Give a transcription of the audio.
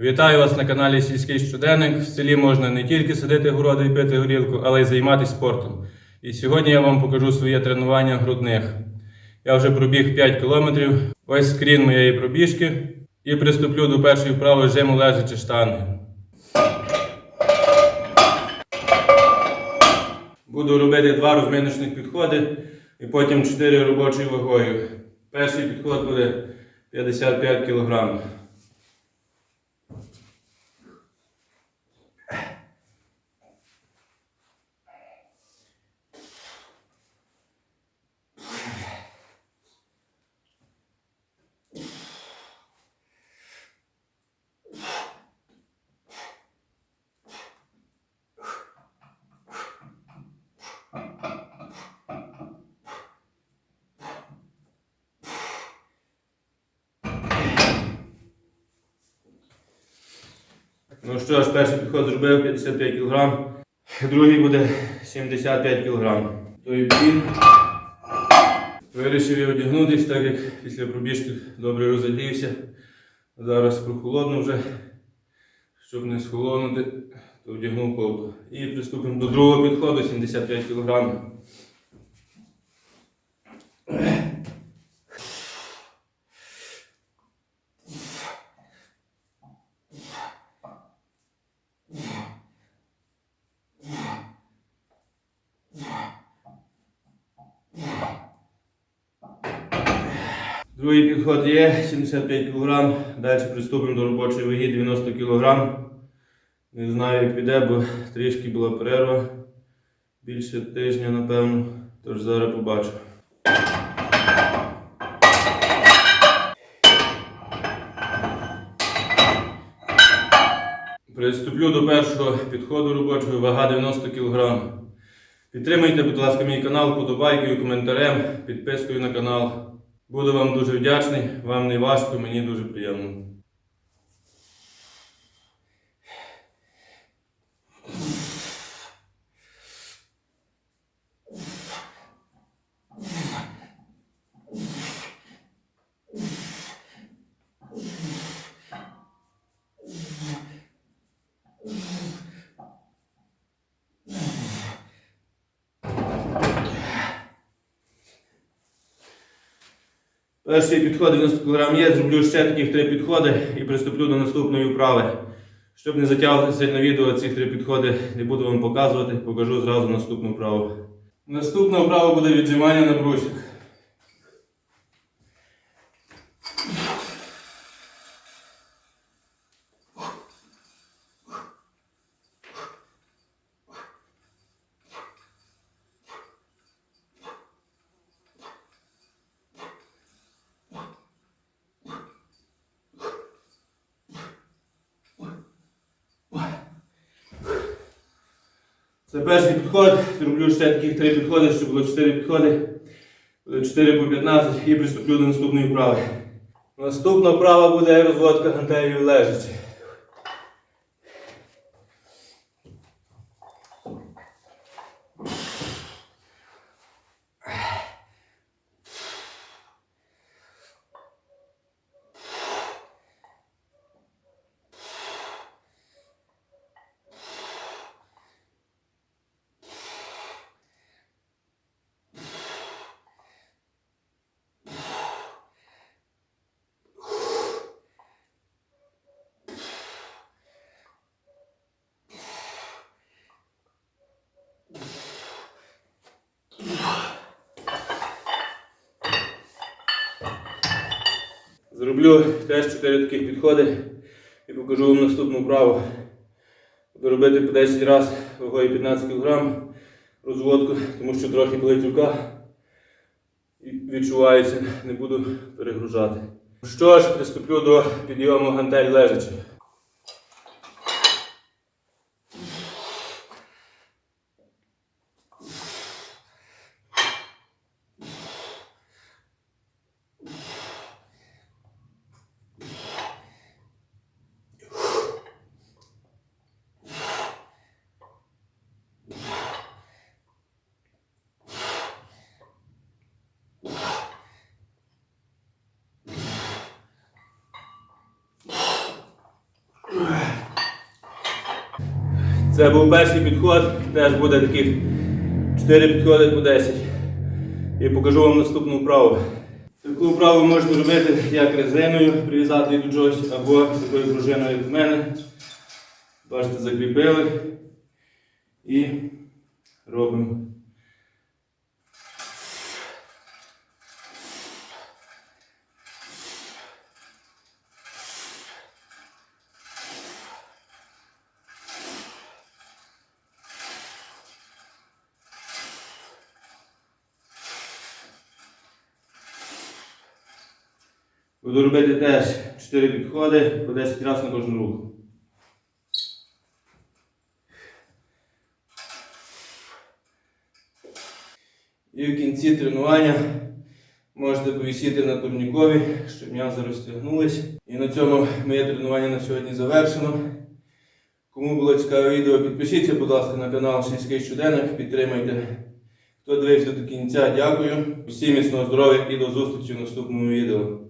Вітаю вас на каналі Сільський щоденник. В селі можна не тільки садити городи і пити горілку, але й займатися спортом. І сьогодні я вам покажу своє тренування грудних. Я вже пробіг 5 кілометрів. Ось скрін моєї пробіжки. І приступлю до першої вправи жиму лежачи штанги. Буду робити два розминочних підходи і потім 4 робочою вагою. Перший підход буде 55 кг. Ну що ж, перший підход зробив 55 кг, другий буде 75 кг. Той пін. Вирішив я одягнутись, так як після пробіжки добре розігрівся. Зараз прохолодно вже. Щоб не схолонути, то вдягнув ковку. І приступимо до другого підходу 75 кг. Другий підход є 75 кг. Далі приступимо до робочої ваги 90 кг. Не знаю, як піде, бо трішки була перерва. Більше тижня, напевно. Тож зараз побачу. Приступлю до першого підходу робочого вага 90 кг. Підтримуйте, будь ласка, мій канал подобайкою, коментарем, підпискою на канал. Буду вам дуже вдячний, вам не важко, мені дуже приємно. Перший підход 90 кг є, зроблю ще таких три підходи і приступлю до наступної вправи. Щоб не затягуватися на відео, ці три підходи не буду вам показувати, покажу зразу наступну вправу. Наступна вправа буде віджимання на брусях. Це перший підход. Зроблю ще таких три підходи, щоб було 4 підходи. Буде 4 по 15 і приступлю до наступної вправи. Наступна вправа буде розводка гантелів лежачи. Зроблю теж 4 таких підходи і покажу вам наступну вправу. Буду робити по 10 разів вагою 15 кг розводку, тому що трохи болить рука і відчувається, не буду перегружати. Що ж, приступлю до підйому гантель лежачи. Це був перший підход, теж буде таких 4 підходи по 10. І покажу вам наступну вправу. Таку вправу можете робити як резиною, прив'язати її до чогось, або такою пружиною, як в мене. Бачите, закріпили і робимо. Буду робити теж 4 підходи по 10 разів на кожну руку. І в кінці тренування можете повісити на турнікові, щоб м'язи розтягнулись. І на цьому моє тренування на сьогодні завершено. Кому було цікаве відео, підпишіться, будь ласка, на канал Сільський щоденник, підтримайте. Хто дивився до кінця, дякую. Усім міцного здоров'я і до зустрічі в наступному відео.